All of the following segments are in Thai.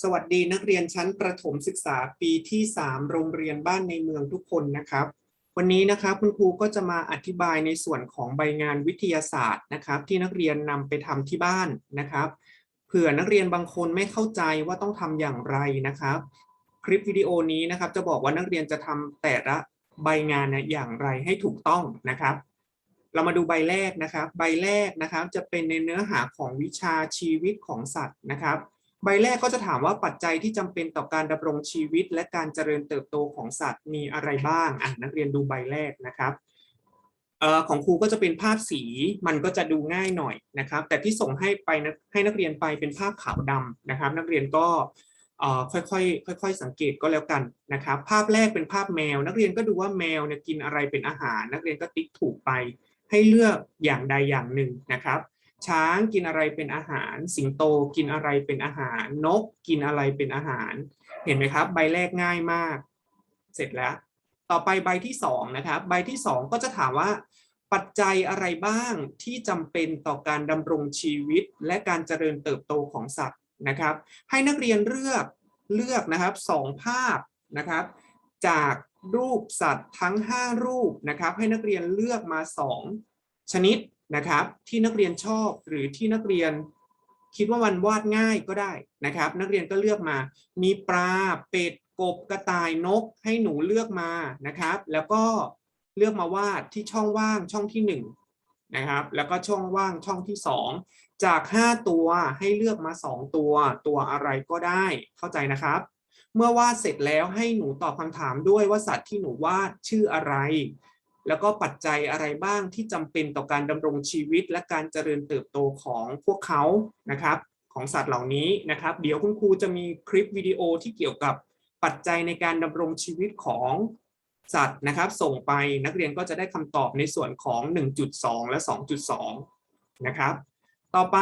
สวัสดีนักเรียนชั้นประถมศึกษาปีที่ 3 โรงเรียนบ้านในเมืองทุกคนนะครับ วันนี้นะครับคุณครูก็จะมาอธิบายในส่วนของใบงานวิทยาศาสตร์นะครับ ที่นักเรียนนำไปทำที่บ้านนะครับ เผื่อนักเรียนบางคนไม่เข้าใจว่าต้องทำอย่างไรนะครับ คลิปวิดีโอนี้นะครับ จะบอกว่านักเรียนจะทำแต่ละใบงานอย่างไรให้ถูกต้องนะครับ เรามาดูใบแรกนะครับ ใบแรกนะครับจะเป็นในเนื้อหาของวิชาชีวิตของสัตว์นะครับ ใบแรกก็จะถามว่าปัจจัยที่จำเป็นต่อการดำรงชีวิต และการเจริญเติบโตของสัตว์มีอะไรบ้างอะนักเรียนดูใบแรกนะครับออของครูก็จะเป็นภาพสีมันก็จะดูง่ายหน่อยนะครับ แต่ที่ส่งให้ไปนะให้นักเรียนไปเป็นภาพขาวดำนะครับ นักเรียนก็เอ่อค่อยๆค่อยๆสังเกตก็แล้วกันนะครับ ภาพแรกเป็นภาพแมว นักเรียนก็ดูว่าแมวเนี่ยกินอะไรเป็นอาหาร นักเรียนก็ติ๊กถูกไปให้เลือกอย่างใดอย่างหนึ่งนะครับ ช้างกินอะไรเป็นอาหาร สิงโตกินอะไรเป็นอาหาร นกกินอะไรเป็นอาหาร เห็นไหมครับ ใบแรกง่ายมาก เสร็จแล้ว ต่อไปใบที่สองนะครับ ใบที่สองก็จะถามว่า ปัจจัยอะไรบ้างที่จำเป็นต่อการดำรงชีวิต และการเจริญเติบโตของสัตว์นะครับ ให้นักเรียนเลือกเลือกนะครับสองภาพนะครับ จากรูปสัตว์ทั้ง 5 รูปนะครับ ให้นักเรียนเลือกมา 2 ชนิด นะครับ ที่นักเรียนชอบหรือที่นักเรียนคิดว่ามันวาดง่ายก็ได้นะครับ นักเรียนก็เลือกมา มีปลาเป็ดกบกระต่ายนกให้หนูเลือกมานะครับ แล้วก็เลือกมาวาดที่ช่องว่างช่องที่1นะครับแล้วก็ช่องว่างช่องที่ 2 จาก 5 ตัวให้เลือกมา 2 ตัว ตัวอะไรก็ได้เข้าใจนะครับ เมื่อวาดเสร็จแล้วให้หนูตอบคำถามด้วยว่าสัตว์ที่หนูวาดชื่ออะไร แล้วก็ปัจจัยอะไรบ้างที่จำเป็นต่อการดำรงชีวิต และการเจริญเติบโตของพวกเขานะครับ ของสัตว์เหล่านี้นะครับ เดี๋ยวคุณครูจะมีคลิปวิดีโอที่เกี่ยวกับปัจจัยในการดำรงชีวิตของสัตว์นะครับ ส่งไปนักเรียนก็จะได้คำตอบในส่วนของ 1.2 และ 2.2 นะครับ ต่อไป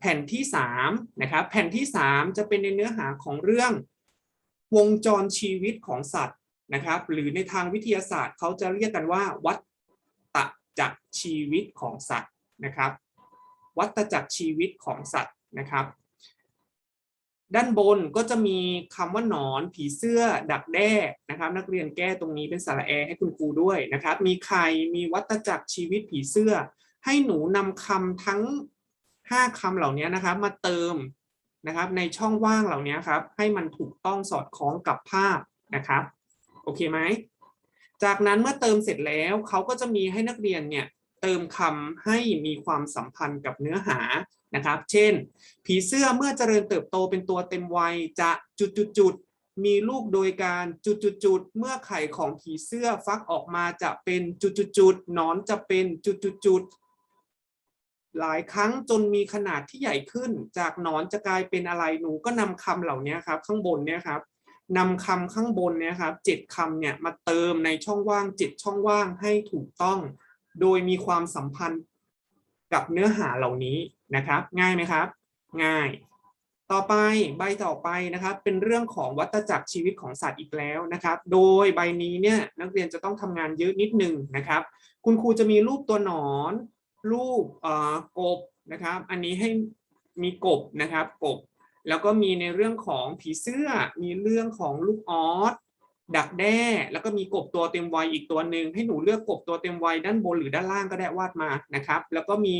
แผ่นที่3นะครับ แผ่นที่ 3 จะเป็นในเนื้อหาของเรื่อง วงจรชีวิตของสัตว์ นะครับ หรือในทางวิทยาศาสตร์เขาจะเรียกกันว่า วัฏจักรชีวิตของสัตว์นะครับ วัฏจักรชีวิตของสัตว์นะครับ ด้านบนก็จะมีคำว่าหนอนผีเสื้อ ดักแด้นะครับ นักเรียนแก้ตรงนี้เป็นสระแอให้คุณครูด้วยนะครับ มีไข่มีวัฏจักรชีวิตผีเสื้อ ให้หนูนำคำทั้ง 5คำเหล่านี้นะครับ มาเติมนะครับในช่องว่างเหล่านี้ครับ ให้มันถูกต้องสอดคล้องกับภาพนะครับ โอเคไหมจากนั้นเมื่อเติมเสร็จแล้วเขาก็จะมีให้นักเรียนเนี่ยเติมคำให้มีความสัมพันธ์กับเนื้อหานะครับ เช่น ผีเสื้อเมื่อเจริญเติบโตเป็นตัวเต็มวัยจะจุดจุดจุดๆมีลูกโดยการจุดจุดจุดๆเมื่อไข่ของผีเสื้อฟักออกมาจะเป็นจุดจุดจุดๆหนอนจะเป็นจุดจุดจุดๆหลายครั้งจนมีขนาดที่ใหญ่ขึ้น จากหนอนจะกลายเป็นอะไรหนูก็นำคำเหล่านี้ครับ ข้างบนเนี่ยครับ นำคำข้างบนเนี่ยครับเจ็ดคำเนี่ยมาเติมในช่องว่างเจ็ดช่องว่างให้ถูกต้อง โดยมีความสัมพันธ์กับเนื้อหาเหล่านี้นะครับ ง่ายไหมครับ ง่าย ต่อไปใบต่อไปนะครับ เป็นเรื่องของวัฏจักรชีวิตของสัตว์อีกแล้วนะครับ โดยใบนี้เนี่ยนักเรียนจะต้องทำงานเยอะนิดนึงนะครับ คุณครูจะมีรูปตัวหนอน รูปเอ่อกบนะครับ อันนี้ให้มีกบนะครับกบ แล้วก็มีในเรื่องของผีเสื้อ มีเรื่องของลูกออสดักแด้ แล้วก็มีกบตัวเต็มวัยอีกตัวหนึ่งให้หนูเลือกกบตัวเต็มวัยด้านบนหรือด้านล่างก็ได้วาดมานะครับ แล้วก็มี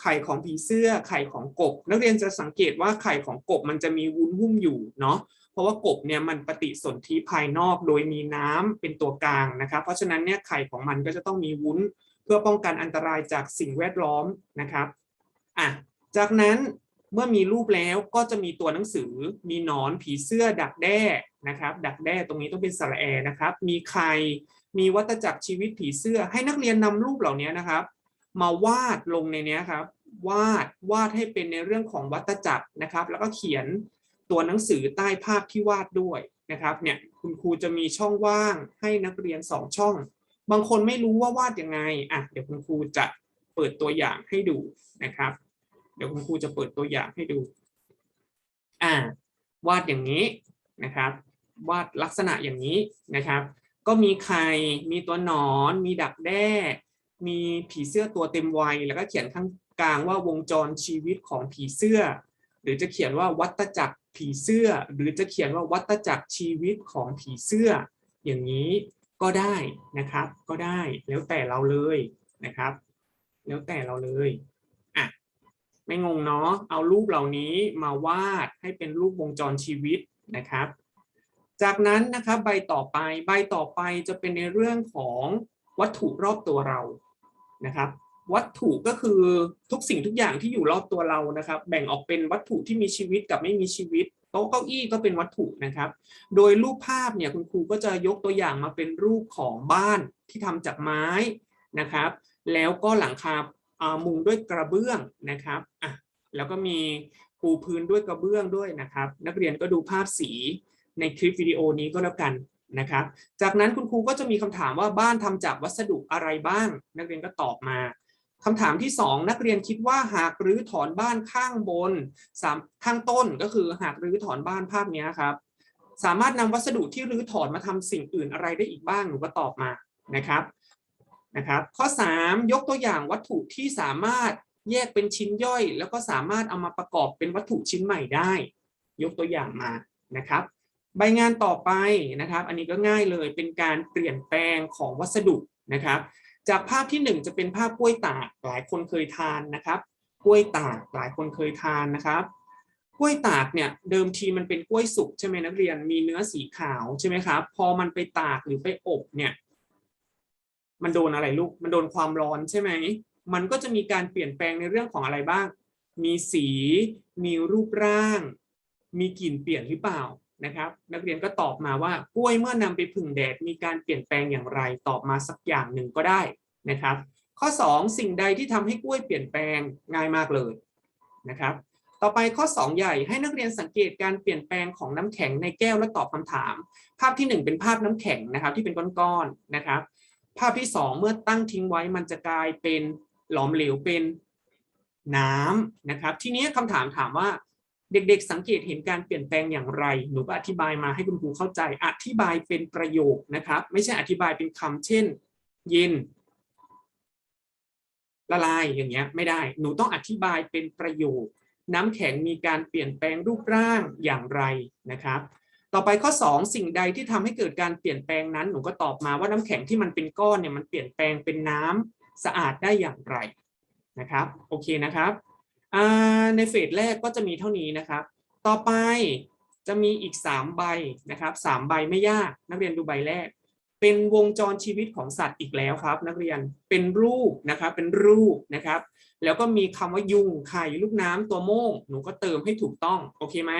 ไข่ของผีเสื้อไข่ของกบ นักเรียนจะสังเกตว่าไข่ของกบมันจะมีวุ้นหุ้มอยู่เนาะเพราะว่ากบเนี่ยมันปฏิสนธิภายนอกโดยมีน้ำเป็นตัวกลางนะครับ เพราะฉะนั้นเนี่ยไข่ของมันก็จะต้องมีวุ้น เพื่อป้องกันอันตรายจากสิ่งแวดล้อมนะครับอะจากนั้น เมื่อมีรูปแล้วก็จะมีตัวหนังสือ มีหนอนผีเสื้อดักแด้นะครับ ดักแด้ตรงนี้ต้องเป็นสระแอนะครับ มีไข่มีวัฏจักรชีวิตผีเสื้อ ให้นักเรียนนำรูปเหล่านี้นะครับ มาวาดลงในนี้ครับ วาดวาดให้เป็นในเรื่องของวัฏจักรนะครับ แล้วก็เขียนตัวหนังสือใต้ภาพที่วาดด้วยนะครับเนี่ยคุณครูจะมีช่องว่างให้นักเรียนสองช่อง บางคนไม่รู้ว่าวาดยังไงอะเดี๋ยวคุณครูจะเปิดตัวอย่างให้ดูนะครับ เดี๋ยวคุณครูจะเปิดตัวอย่างให้ดู อ่า วาดอย่างนี้นะครับ วาดลักษณะอย่างนี้นะครับ ก็มีไข่ มีตัวหนอน มีดักแด้ มีผีเสื้อตัวเต็มวัย แล้วก็เขียนข้างกลางว่าวงจรชีวิตของผีเสื้อ หรือจะเขียนว่าวัตจักรผีเสื้อ หรือจะเขียนว่าวัตจักรชีวิตของผีเสื้อ อย่างนี้ก็ได้นะครับ ก็ได้ แล้วแต่เราเลยนะครับ แล้วแต่เราเลย ไม่งงเนาะเอารูปเหล่านี้มาวาดให้เป็นรูปวงจรชีวิตนะครับ จากนั้นนะครับใบต่อไปใบต่อไปจะเป็นในเรื่องของวัตถุรอบตัวเรานะครับ วัตถุก็คือทุกสิ่งทุกอย่างที่อยู่รอบตัวเรานะครับ แบ่งออกเป็นวัตถุที่มีชีวิตกับไม่มีชีวิตโต๊ะเก้าอี้ก็เป็นวัตถุนะครับ โดยรูปภาพเนี่ยคุณครูก็จะยกตัวอย่างมาเป็นรูปของบ้านที่ทำจากไม้นะครับ แล้วก็หลังคาอ่า มุงด้วยกระเบื้องนะครับอะแล้วก็มีปูพื้นด้วยกระเบื้องด้วยนะครับ นักเรียนก็ดูภาพสีในคลิปวิดีโอนี้ก็แล้วกันนะครับ จากนั้นคุณครูก็จะมีคำถามว่าบ้านทำจากวัสดุอะไรบ้าง นักเรียนก็ตอบมาคำถามที่สองนักเรียนคิดว่าหากรื้อถอนบ้านข้างบนสามข้างต้นก็คือหากรื้อถอนบ้านภาพนี้ครับ สามารถนำวัสดุที่รื้อถอนมาทำสิ่งอื่นอะไรได้อีกบ้างหนูก็ตอบมานะครับ นะครับข้อ 3 ยกตัวอย่างวัตถุที่สามารถแยกเป็นชิ้นย่อย แล้วก็สามารถเอามาประกอบเป็นวัตถุชิ้นใหม่ได้ ยกตัวอย่างมานะครับใบงานต่อไปนะครับ อันนี้ก็ง่ายเลยเป็นการเปลี่ยนแปลงของวัสดุนะครับ จากภาพที่หนึ่งจะเป็นภาพกล้วยตากหลายคนเคยทานนะครับกล้วยตากหลายคนเคยทานนะครับกล้วยตากเนี่ยเดิมทีมันเป็นกล้วยสุกใช่ไหมนักเรียนมีเนื้อสีขาวใช่ไหมครับ พอมันไปตากหรือไปอบเนี่ย มันโดนอะไรลูก มันโดนความร้อนใช่ไหม มันก็จะมีการเปลี่ยนแปลงในเรื่องของอะไรบ้าง มีสี มีรูปร่าง มีกลิ่นเปลี่ยนหรือเปล่านะครับ นักเรียนก็ตอบมาว่ากล้วยเมื่อนำไปผึ่งแดดมีการเปลี่ยนแปลงอย่างไร ตอบมาสักอย่างหนึ่งก็ได้นะครับ ข้อ 2 สิ่งใดที่ทำให้กล้วยเปลี่ยนแปลงง่ายมากเลยนะครับ ต่อไปข้อ 2 ใหญ่ให้นักเรียนสังเกตการเปลี่ยนแปลงของน้ำแข็งในแก้วและตอบคำถาม ภาพทีหนึ่1 เป็นภาพน้ำแข็งนะครับที่เป็นก้อนๆนะครับ ภาพที่2เมื่อตั้งทิ้งไว้มันจะกลายเป็นหลอมเหลวเป็นน้ำนะครับ ทีนี้คำถามถามว่าเด็กๆ สังเกตเห็นการเปลี่ยนแปลงอย่างไร หนูก็อธิบายมาให้คุณครูเข้าใจ อธิบายเป็นประโยคนะครับ ไม่ใช่อธิบายเป็นคำเช่น เย็น ละลายอย่างเงี้ยไม่ได้ หนูต้องอธิบายเป็นประโยค น้ำแข็งมีการเปลี่ยนแปลงรูปร่างอย่างไรนะครับ ต่อไปข้อ 2 สิ่งใดที่ทำให้เกิดการเปลี่ยนแปลงนั้นหนูก็ตอบมาว่าน้ำแข็งที่มันเป็นก้อนเนี่ยมันเปลี่ยนแปลงเป็นน้ำสะอาดได้อย่างไรนะครับโอเคนะครับในเฟสแรกก็จะมีเท่านี้นะครับ ต่อไปจะมีอีก 3 ใบนะครับสามใบไม่ยากนักเรียนดูใบแรก เป็นวงจรชีวิตของสัตว์อีกแล้วครับ นักเรียนเป็นรูปนะครับเป็นรูปนะครับ แล้วก็มีคำว่ายุงไข่ลูกน้ำตัวโม่งหนูก็เติมให้ถูกต้องโอเคไหม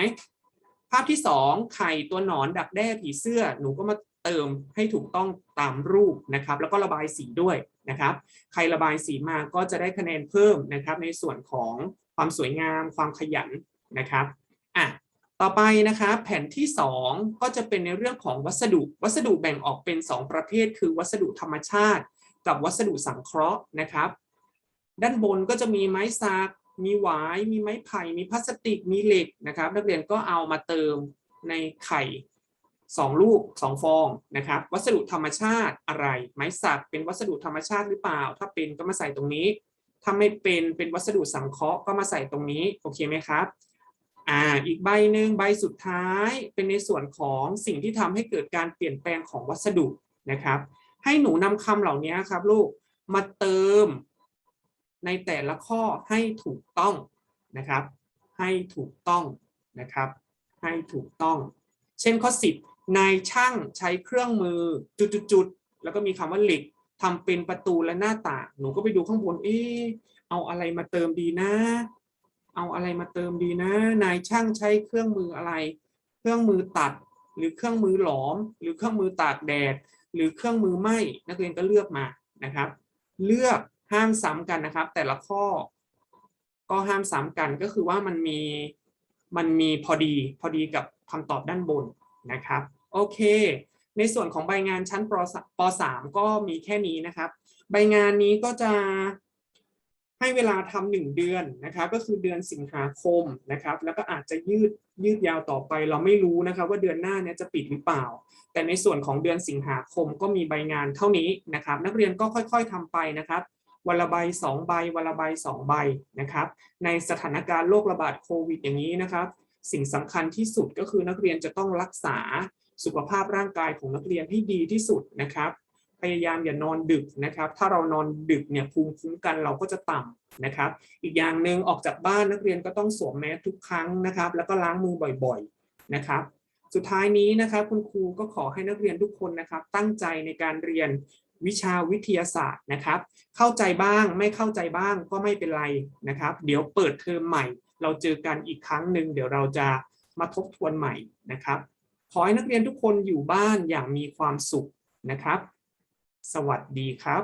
ภาพที่สองไข่ตัวหนอนดักแด้ผีเสื้อหนูก็มาเติมให้ถูกต้องตามรูปนะครับ แล้วก็ระบายสีด้วยนะครับใครระบายสีมาก็จะได้คะแนนเพิ่มนะครับ ในส่วนของความสวยงาม ความขยันนะครับอะต่อไปนะครับแผ่นที่ 2 ก็จะเป็นในเรื่องของวัสดุ วัสดุแบ่งออกเป็น 2 ประเภท คือวัสดุธรรมชาติ กับวัสดุสังเคราะห์นะครับ ด้านบนก็จะมีไม้สัก มีหวาย มีไม้ไผ่ มีพลาสติก มีเหล็กนะครับ นักเรียนก็เอามาเติมในไข่สองลูกสองฟองนะครับ วัสดุธรรมชาติอะไร ไม้สักเป็นวัสดุธรรมชาติหรือเปล่า ถ้าเป็นก็มาใส่ตรงนี้ ถ้าไม่เป็นเป็นวัสดุสังเคราะห์ก็มาใส่ตรงนี้ โอเคไหมครับ อ่า อีกใบหนึ่งใบสุดท้ายเป็นในส่วนของสิ่งที่ทำให้เกิดการเปลี่ยนแปลงของวัสดุนะครับ ให้หนูนำคำเหล่านี้ครับลูกมาเติม ในแต่ละข้อให้ถูกต้องนะครับ ให้ถูกต้องนะครับ ให้ถูกต้อง เช่นข้อ 10 นายช่างใช้เครื่องมือจุดๆแล้วก็มีคำว่าเหล็กทำเป็นประตูและหน้าต่าง หนูก็ไปดูข้างบน เอ๊เอาอะไรมาเติมดีนะ เอาอะไรมาเติมดีนะ นายช่างใช้เครื่องมืออะไร เครื่องมือตัด หรือเครื่องมือหลอม หรือเครื่องมือตากแดด หรือเครื่องมือไหมนักเรียนก็เลือกมานะครับ เลือก ห้ามซ้ำกันนะครับ แต่ละข้อก็ห้ามซ้ำกันก็คือว่ามันมีมันมีพอดีพอดีกับคำตอบด้านบนนะครับโอเค ในส่วนของใบงานชั้นป 3 ก็มีแค่นี้นะครับ ใบงานนี้ก็จะให้เวลาทำหนึ่งเดือนนะครับ ก็คือเดือนสิงหาคมนะครับ แล้วก็อาจจะยืดยืดยาวต่อไป เราไม่รู้นะครับ ว่าเดือนหน้าเนี้ยจะปิดหรือเปล่า แต่ในส่วนของเดือนสิงหาคมก็มีใบงานเท่านี้นะครับ นักเรียนก็ค่อย ๆทำไปนะครับ วันละใบสองใบวันละใบสองใบนะครับ ในสถานการณ์โรคระบาดโควิดอย่างนี้นะครับ สิ่งสำคัญที่สุดก็คือนักเรียนจะต้องรักษาสุขภาพร่างกายของนักเรียนให้ดีที่สุดนะครับพยายามอย่านอนดึกนะครับ ถ้าเรานอนดึกเนี่ยภูมิคุ้มกันเราก็จะต่ำนะครับ อีกอย่างหนึ่งออกจากบ้านนักเรียนก็ต้องสวมแมสทุกครั้งนะครับ แล้วก็ล้างมือบ่อยๆนะครับ สุดท้ายนี้นะครับคุณครูก็ขอให้นักเรียนทุกคนนะครับ ตั้งใจในการเรียน วิชาวิทยาศาสตร์นะครับ เข้าใจบ้างไม่เข้าใจบ้างก็ไม่เป็นไรนะครับ เดี๋ยวเปิดเทอมใหม่ เราเจอกันอีกครั้งหนึ่งเดี๋ยวเราจะมาทบทวนใหม่นะครับ ขอให้นักเรียนทุกคนอยู่บ้านอย่างมีความสุขนะครับ สวัสดีครับ